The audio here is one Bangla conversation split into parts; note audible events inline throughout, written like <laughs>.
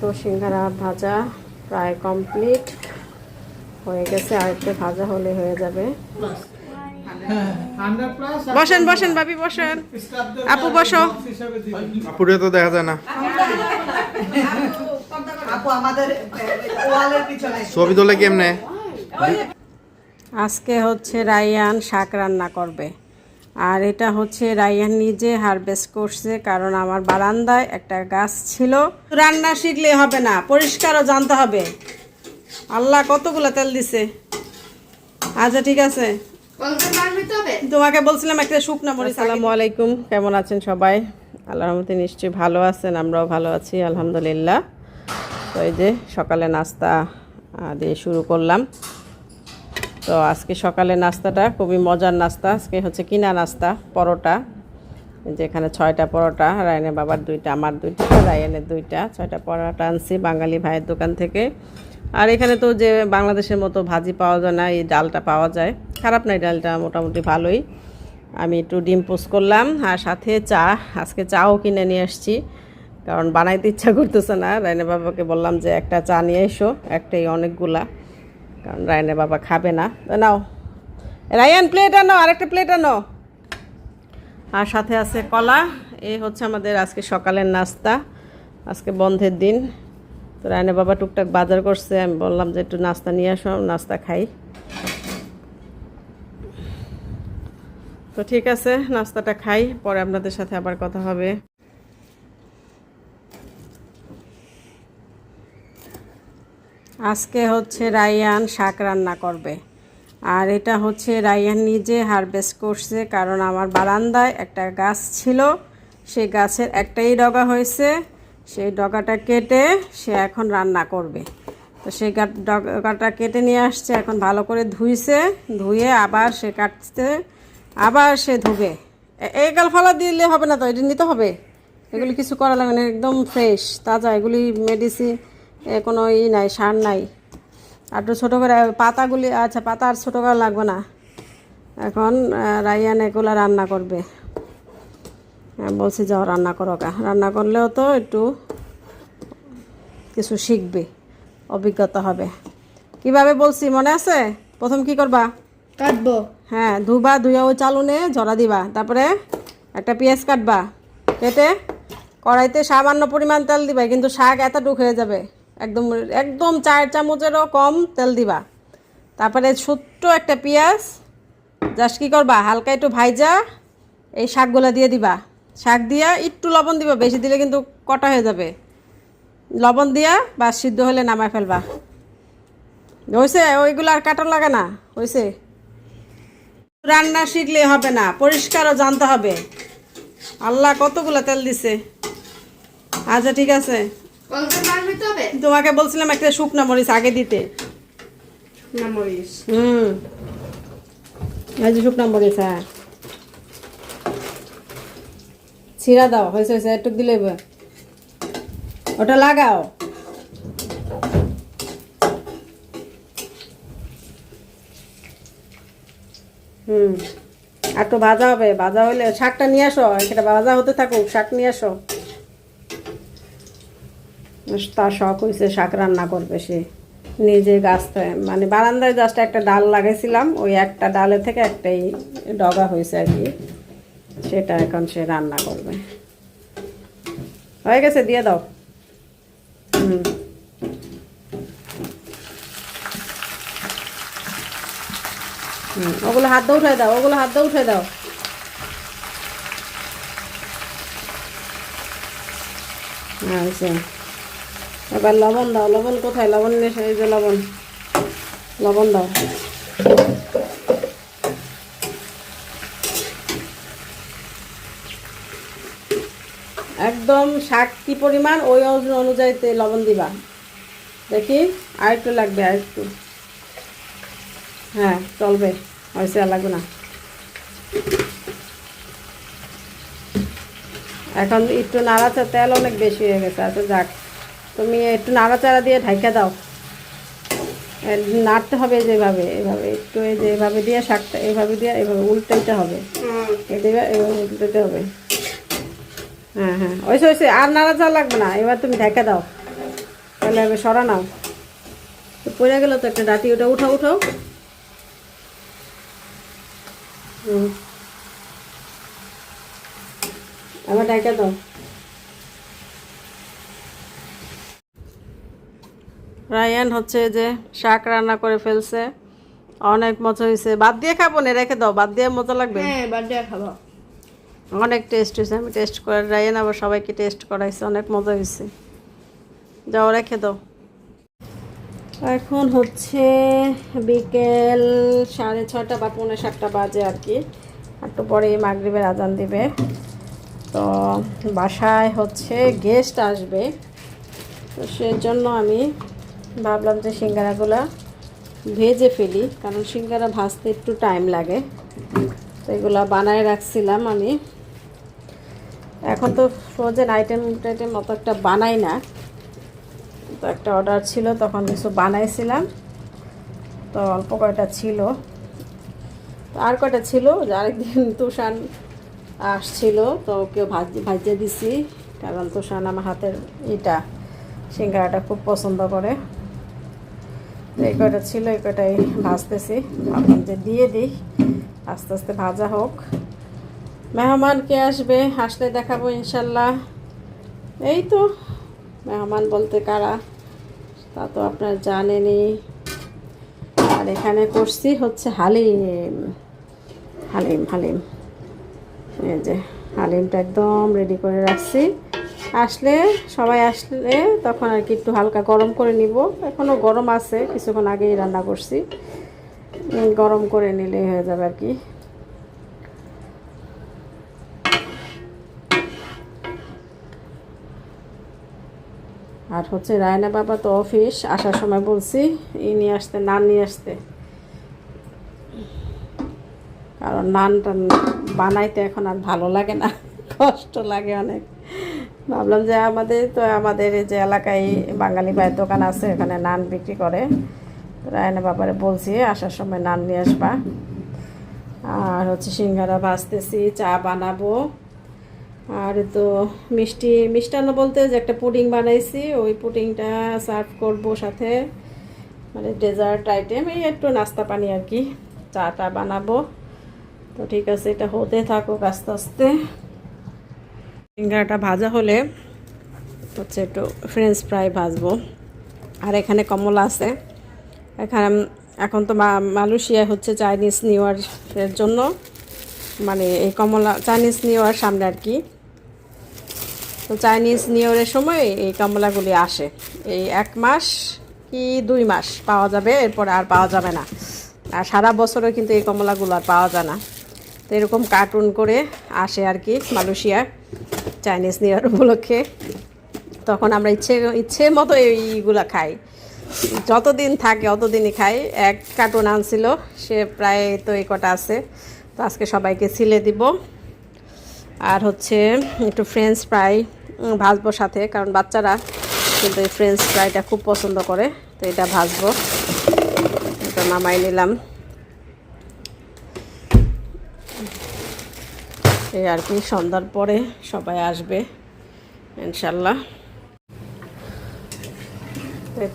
তো সিঙ্গারা ভাজা প্রায় কমপ্লিট। হয়ে গেছে আর একটু ভাজা হলে হয়ে যাবে। বসেন বসেন ভাবি বসেন। আপু বসো। আপুরে তো দেখা যায় না। আপু আমাদের ওয়ালের পিছনে। ছবি তোলে কেমনে? আজকে হচ্ছে রায়ান শাক রান্না করবে। আর এটা হচ্ছে রায়ান নিজে হারভেস্ট করছে কারণ আমার বারান্দায় একটা গাছ ছিল। রান্না শিখলে হবে না পরিষ্কারও জানতে হবে। আল্লাহ কতগুলো তেল দিছে। আচ্ছা ঠিক আছে। তোমাকে বলছিলাম একটা শুকনো মরিচ আসসালামু আলাইকুম কেমন আছেন সবাই? আল্লাহর রহমতে নিশ্চয়ই ভালো আছেন আমরাও ভালো আছি আলহামদুলিল্লাহ। তো এই যে সকালে নাস্তা দিয়ে শুরু করলাম। তো আজকে সকালে নাস্তাটা, খুবই মজার নাস্তা। আজকে হচ্ছে কিনা নাস্তা, পরোটা। যেখানে ছয়টা পরোটা, রায়নের বাবার দুইটা, আমার দুইটা, রায়নের দুইটা। ছয়টা পরোটা আনছি বাঙালি ভাইয়ের দোকান থেকে। আর এখানে তো যে বাংলাদেশের মতো ভাজি পাওয়া যায় না, এই ডালটা পাওয়া যায়। খারাপ না এই ডালটা, মোটামুটি ভালোই। আমি একটু ডিম পোস্ট করলাম, আর সাথে চা, আজকে চাও কিনে নিয়ে আসছি। কারণ বানাইতে ইচ্ছা করতেছে না। রায়নের বাবাকে বললাম যে একটা চা নিয়ে এসো, একটাই অনেকগুলা। কারণ রায়নের বাবা খাবে না। নাও। রায়ান প্লেট আনো আরেকটা প্লেট আনো আর সাথে আছে কলা। এই হচ্ছে আমাদের আজকে সকালের নাস্তা, আজকে বন্ধের দিন। তো রায়নের বাবা টুকটাক বাজার করছে, আমি বললাম যে একটু নাস্তা নিয়ে আসো, নাস্তা খাই। তো ঠিক আছে, নাস্তাটা খাই, পরে আপনাদের সাথে আবার কথা হবে। আজকে হচ্ছে রায়ান শাক রান্না করবে। আর এটা হচ্ছে রায়ান নিজে হারভেস্ট করছে কারণ আমার বারান্দায় একটা গাছ ছিল। সেই গাছের একটাই ডগা হয়েছে। সেই ডগাটা কেটে সে এখন রান্না করবে। তো সেই ডগাটা কেটে নিয়ে আসছে, এখন ভালো করে ধুইছে। ধুয়ে আবার সে কাটছে। আবার সে ধুবে। এই গাল ফালা দিলে হবে না তো? এটা নিতে হবে। এগুলি কিছু করা লাগে না, একদম ফ্রেশ তাজা। এগুলি মেডিসিন কোনো ই নাই সার নাই। আর একটু ছোটো করে পাতাগুলি আচ্ছা পাতা আর ছোটো করে লাগবে না। এখন রাইয়ান এগুলো রান্না করবে। বলছি যাও রান্না করো কা রান্না করলেও তো একটু কিছু শিখবে অভিজ্ঞতা হবে। কীভাবে বলছি মনে আছে? প্রথম কি করবা? কাটবো। হ্যাঁ ধুবা ধুয়ে ওই চালুনে ঝরা দিবা। তারপরে একটা পেঁয়াজ কাটবা। কেটে কড়াইতে সামান্য পরিমাণ তেল দিবা কিন্তু শাক এতটুক হয়ে যাবে। একদম একদম চার চামচেরও কম তেল দিবা। তারপরে ছোট্ট একটা পেঁয়াজ, জাস্ট কী করবা, হালকা একটু ভাইজা এই শাকগুলো দিয়ে দিবা। শাক দিয়া একটু লবণ দিবা, বেশি দিলে কিন্তু কটা হয়ে যাবে। লবণ দিয়া বা সিদ্ধ হলে নামায় ফেলবা। হয়েছে ওইগুলো আর কাটার লাগে না। হয়েছে রান্না শিখলে হবে না, পরিষ্কারও জানতে হবে। আল্লাহ কতগুলো তেল দিছে? আচ্ছা ঠিক আছে। তোমাকে বলছিলাম একটা শুকনো মরিচ আগে দিতে। হুম। এই যে শুকনো মরিচ হ্যাঁ। ছিঁড়া দাও হয়েছে হয়েছে একটু দিলে। ওটা লাগাও। হুম। আর একটু ভাজা হবে ভাজা হলে শাকটা নিয়ে আসো এটা ভাজা হতে থাকুক শাক নিয়ে আসো। তার শখ হয়েছে শাক রান্না করবে সে। নিজে গাছ মানে বারান্দায় জাস্ট একটা ডাল লাগাইছিলাম, ওই একটা ডালে থেকে একটাই ডগা হয়েছে আর কি। সেটা এখন সে রান্না করবে। হয়ে গেছে, দিয়ে দাও। হুম। ওগুলো হাত দিয়ে উঠাই দাও, ওগুলো হাত দিয়ে উঠাই দাও। আচ্ছা। এবার লবণ দাও, লবণ কোথায়? লবণ এই যে লবণ। লবণ দাও। একদম শাক কি পরিমাণ? ওই অনু- অনুযায়ীতে লবণ দিবা। দেখি আর একটু লাগবে আর একটু হ্যাঁ চলবে। হয়েছে আর লাগবে না। এখন একটু নাড়াচাড়া, তেল অনেক বেশি হয়ে গেছে আচ্ছা যাক। তুমি একটু নাড়াচাড়া দিয়ে ঢাইকা দাও। নাড়তে হবে যেভাবে এভাবে একটু এই যে এভাবে দিয়ে শাকটা এভাবে দিয়ে এভাবে উল্টাইতে হবে। এভাবে উল্টাতে হবে। হ্যাঁ হ্যাঁ। ওইসে ওইসে আর নাড়াচাড়া লাগবে না এবার তুমি ঢেকে দাও। তাহলে আমি সরা নাও। তো পড়ে গেল তো একটা ডাটি ওটা উঠাও উঠাও। হুম। আবার ডাইকা দাও। রায়ান হচ্ছে যে শাক রান্না করে ফেলছে। অনেক মজা হয়েছে। বাদ দিয়ে খাব না রেখে দাও। বাদ দিয়ে মজা লাগবে? হ্যাঁ বার্থডে খাব। অনেক টেস্ট হয়েছে। আমি টেস্ট করে রায়ান আবার সবাইকে টেস্ট করাইছে। অনেক মজা হয়েছে। যাও রেখে দাও। এখন হচ্ছে বিকেল সাড়ে ছটা বা পৌনে সাতটা বাজে আর কি। একটু পরে মাগরিবের আজান দিবে। তো বাসায় হচ্ছে গেস্ট আসবে। তো সেজন্য আমি ভাবলাম যে সিঙ্গারাগুলা ভেজে ফেলি, কারণ সিঙ্গারা ভাজতে একটু টাইম লাগে। তো এগুলা বানায় রাখছিলাম আমি। এখন তো ফ্রোজেন আইটেম টাইটেম অত একটা বানাই না। তো একটা অর্ডার ছিল, তখন কিছু বানাইছিলাম। তো অল্প কয়টা ছিল। তো আর কয়টা ছিল? আরেকদিন তুষান আসছিল, তো ওকে ভাজি, ভাজিয়ে দিছি। কারণ তুষান আমার হাতের এটা সিঙ্গারাটা খুব পছন্দ করে। এই কয়টা ছিল, এই কয়টাই ভাজতেছি। ভাবলাম যে দিয়ে দিই, আস্তে আস্তে ভাজা হোক। মেহমান কে আসবে? আসলে দেখাবো ইনশাল্লাহ। এই তো, মেহমান বলতে কারা? তা তো আপনার জানেনি আর এখানে করছি হচ্ছে হালিম। হালিম হালিম। এই যে, হালিমটা একদম রেডি করে রাখছি। আসলে, সবাই আসলে তখন আর কি একটু হালকা গরম করে নিব। এখনও গরম আছে, কিছুক্ষণ আগেই রান্না করছি। গরম করে নিলেই হয়ে যাবে আর কি। আর হচ্ছে রায়না বাবা তো অফিস, আসার সময় বলছি ই নিয়ে আসতে, নান নিয়ে আসতে। কারণ নানটা বানাইতে এখন আর ভালো লাগে না, কষ্ট লাগে অনেক। ভাবলাম যে আমাদের, তো আমাদের এই যে এলাকায় বাঙালি ভাইয়ের দোকান আছে, এখানে নান বিক্রি করে। রায়না বাবারে বলছি, আসার সময় নান নিয়ে আসবা। আর হচ্ছে সিঙ্গারা ভাজতেছি, চা বানাবো। আর তো মিষ্টি, মিষ্টান্ন বলতে যে একটা পুডিং বানাইছি, ওই পুডিংটা সার্ভ করব সাথে। মানে ডেজার্ট আইটেম এই একটু নাস্তা পানি আর কি। চাটা বানাবো। তো ঠিক আছে, এটা হতে থাকুক আস্তে আস্তে। সিঙ্গারাটা ভাজা হলে হচ্ছে একটু ফ্রেঞ্চ ফ্রাই ভাজবো। আর এখানে কমলা আছে। এখানে এখন তো মা- মালয়েশিয়ায় হচ্ছে চাইনিজ নিউ ইয়ারের জন্য। মানে এই কমলা চাইনিজ নিউ ইয়ার সামনে আর কি। তো চাইনিজ নিউ ইয়ারের সময় এই কমলাগুলি আসে। এই এক মাস কি দুই মাস পাওয়া যাবে, এরপর আর পাওয়া যাবে না। আর সারা বছরও কিন্তু এই কমলাগুলো আর পাওয়া যায় না। তো এরকম কার্টুন করে আসে আর কি মালয়েশিয়া চাইনিজ নিউ ইয়ার উপলক্ষে। তখন আমরা ইচ্ছে ইচ্ছে মতো এইগুলা খাই। যতদিন থাকে অতদিনই খাই। এক কার্টুন আনছিল, সে প্রায় তো এই কটা আছে। তো আজকে সবাইকে ছিলে দিব। আর হচ্ছে একটু ফ্রেঞ্চ ফ্রাই ভাজবো সাথে, কারণ বাচ্চারা কিন্তু এই ফ্রেঞ্চ ফ্রাইটা খুব পছন্দ করে। তো এটা ভাজবো এটা নামাই নিলাম। এই আর কি, সন্ধ্যার পরে সবাই আসবে, ইনশাল্লাহ।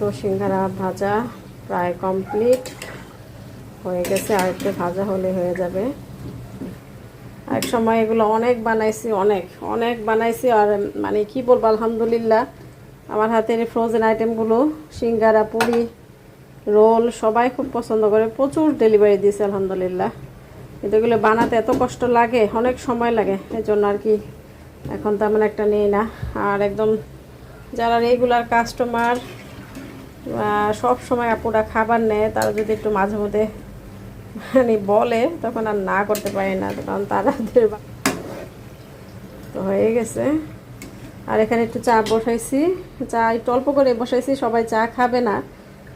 তো সিঙ্গারা ভাজা প্রায় কমপ্লিট হয়ে গেছে, আর একটু ভাজা হলে হয়ে যাবে। এক সময় এগুলো অনেক বানাইছি, অনেক অনেক বানাইছি, আর মানে কি বলব, আলহামদুলিল্লাহ, আমার হাতের ফ্রোজেন আইটেমগুলো সিঙ্গারা, পুরি, রোল, সবাই খুব পছন্দ করে, প্রচুর ডেলিভারি দিয়েছে, আলহামদুলিল্লাহ। কিন্তু এগুলো বানাতে এত কষ্ট লাগে, অনেক সময় লাগে। এই জন্য আর কি এখন তেমন একটা নেই না। আর একদম যারা রেগুলার কাস্টমার সব সময় আপুরা খাবার নেয়, তারা যদি একটু মাঝে মধ্যে মানে বলে, তখন আর না করতে পারি না, কারণ তাদের বা- তো হয়ে গেছে। আর এখানে একটু চা বসাইছি। চা একটু অল্প করে বসাইছি, সবাই চা খাবে না।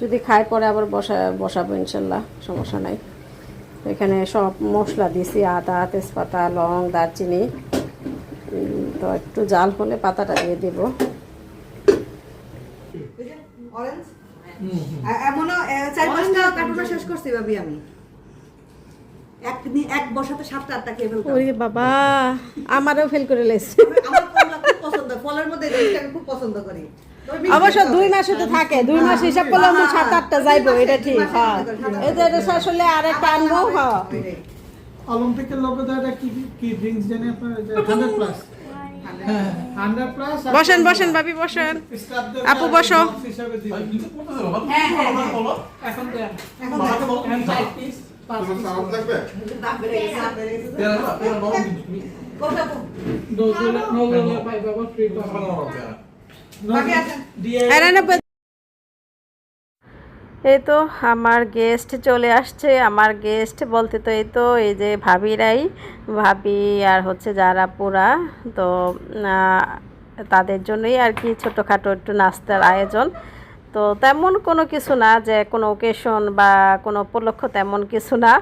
যদি খায় পরে আবার বসা বসাবো ইনশাল্লাহ, সমস্যা নাই। এখানে সব মশলা দিছি আদা তেজপাতা লং দারচিনি। তো একটু জাল হলে পাতাটা দিয়ে দেবো। অরেঞ্জ এমনও এ, চার পাঁচটা কার্টুনও শেষ করছি ভাবি এক নি- এক বসাতে সাতটা আটটা খেয়ে বাবা আমারও ফেল করে লেছে আমার কমলা খুব পছন্দ ফলের মধ্যে খুব পছন্দ করি। অবশ্য দুই মাসে তো থাকে। দুই মাস হিসাব করলে আমার সাত আটটা যাইবো এটা ঠিক হ্যাঁ। এই যে এটা শেষ হলে আরেকটা আনব হ্যাঁ। অলিম্পিকের লোকে তো এটা কি কি ড্রিঙ্কস জানি আপনার? প্লাস হ্যাঁ বসেন বসেন ভাবি বসেন। আপু, বসো। এখন এই তো আমার গেস্ট চলে আসছে। আমার গেস্ট বলতে তো এই তো এই যে ভাবিরাই। ভাবি আর হচ্ছে যারা পুরা তো তাদের জন্যই আর কি ছোটোখাটো একটু নাস্তার আয়োজন। তো তেমন কোনো কিছু না যে কোনো ওকেশন বা কোনো উপলক্ষ তেমন কিছু না।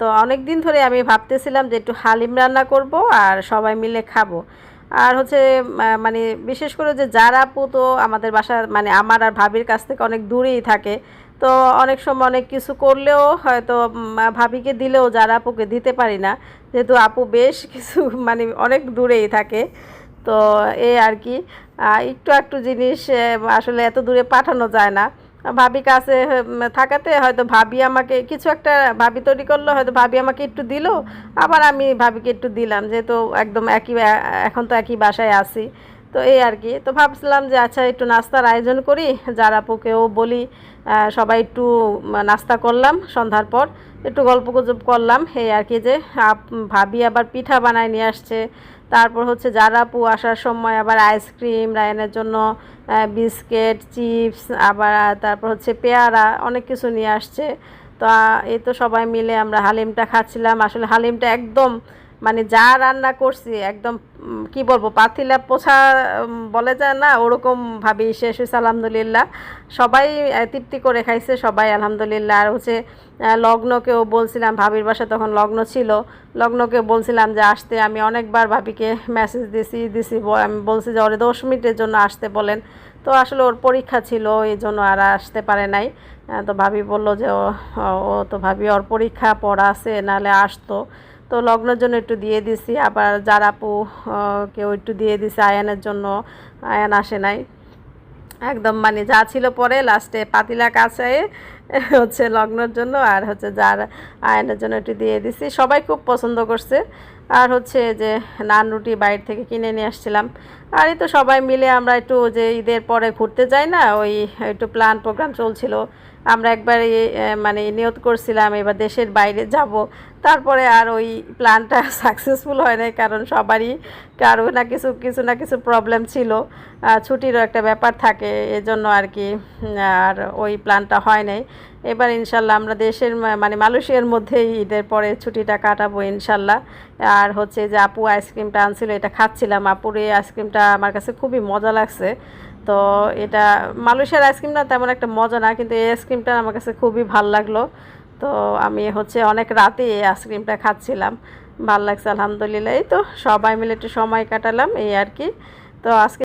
তো অনেক দিন ধরে আমি ভাবতেছিলাম যে একটু হালিম রান্না করব আর সবাই মিলে খাব। আর হচ্ছে মানে বিশেষ করে যে যারা আপু তো আমাদের বাসা মানে আমার আর ভাবির কাছ থেকে অনেক দূরেই থাকে, তো অনেক সময় অনেক কিছু করলেও হয়তো ভাবিকে দিলেও যারা আপুকে দিতে পারি না, যেহেতু আপু বেশ কিছু <laughs> মানে অনেক দূরেই থাকে, তো এই আর কি। একটু একটু জিনিস আসলে এত দূরে পাঠানো যায় না। ভাবি কাছে থাকাতে হয়তো ভাবি আমাকে কিছু একটা, ভাবি তৈরি করল, হয়তো ভাবি আমাকে একটু দিল, আবার আমি ভাবিকে একটু দিলাম, যেহেতু একদম একই এখন তো একই বাসায় আছি। তো এই আর কি, তো ভাবছিলাম যে আচ্ছা একটু নাস্তার আয়োজন করি যারা আপুকেও বলি সবাই একটু নাস্তা করলাম, সন্ধ্যার পর একটু গল্প গুজব করলাম, এই আর কি যে ভাবি আবার পিঠা বানায় নিয়ে আসছে তারপর হচ্ছে যারা আসার সময় আবার আইসক্রিম, রায়নের জন্য বিস্কিট, চিপস, আবার তারপর হচ্ছে পেয়ারা, অনেক কিছু নিয়ে আসছে। তো এই তো সবাই মিলে আমরা হালিমটা খাচ্ছিলাম। আসলে হালিমটা একদম মানে যা রান্না করছি, একদম কি বলব, পাতিলা পোছা বলে যায় না, ওরকম ভাবি শেষ হয়েছে, আলহামদুলিল্লাহ। সবাই তৃপ্তি করে খাইছে, সবাই আলহামদুলিল্লাহ। আর হচ্ছে লগ্নকেও বলছিলাম, ভাবির বাসা তখন লগ্ন ছিল লগ্নকে বলছিলাম যে আসতে, আমি অনেকবার ভাবিকে মেসেজ দিছি দিছি আমি বলছি যে ওরে দশ মিনিটের জন্য আসতে বলেন। তো আসলে ওর পরীক্ষা ছিল, এই জন্য আর আসতে পারে নাই। তো ভাবি বলল যে ও তো ভাবি, ওর পরীক্ষা পড়া আছে, নাহলে আসতো। তো লগ্নের জন্য একটু দিয়ে দিছি। আবার যার আপু কেউ একটু দিয়ে দিছে আয়ানের জন্য। আয়ান আসে নাই। একদম মানে যা ছিল পরে লাস্টে পাতিলা কাছে হচ্ছে লগ্নের জন্য আর হচ্ছে যার আয়নের জন্য একটু দিয়ে দিছি। সবাই খুব পছন্দ করছে। আর হচ্ছে যে নান রুটি বাইরে থেকে কিনে নিয়ে আসছিলাম। আর এই তো সবাই মিলে আমরা একটু যে ঈদের পরে ঘুরতে যাই না, ওই একটু প্ল্যান প্রোগ্রাম চলছিল। আমরা একবার মানে নিয়ত করছিলাম এবার দেশের বাইরে যাব। তারপরে আর ওই প্ল্যানটা সাকসেসফুল <laughs> হয় নাই, কারণ সবারই কারও না কিছু কিছু না কিছু প্রবলেম ছিল। ছুটিরও একটা ব্যাপার থাকে, এজন্য আর কি আর ওই প্ল্যানটা হয় নাই। এবার ইনশাল্লাহ আমরা দেশের মানে মালয়েশিয়ার মধ্যেই ঈদের পরে ছুটিটা কাটাবো ইনশাল্লাহ। আর হচ্ছে যে আপু আইসক্রিমটা আনছিল, এটা খাচ্ছিলাম। আপুর এই আইসক্রিমটা আমার কাছে খুবই মজা লাগছে। তো এটা মালয়েশিয়ার আইসক্রিম না তেমন একটা মজা না, কিন্তু এই আইসক্রিমটা আমার কাছে খুবই ভালো লাগল। তো আমি হচ্ছে অনেক রাতে এই আইসক্রিমটা খাচ্ছিলাম। ভালো লাগছে, আলহামদুলিল্লাহ। এই তো সবাই মিলে একটু সময় কাটালাম, এই আর কি। তো আজকে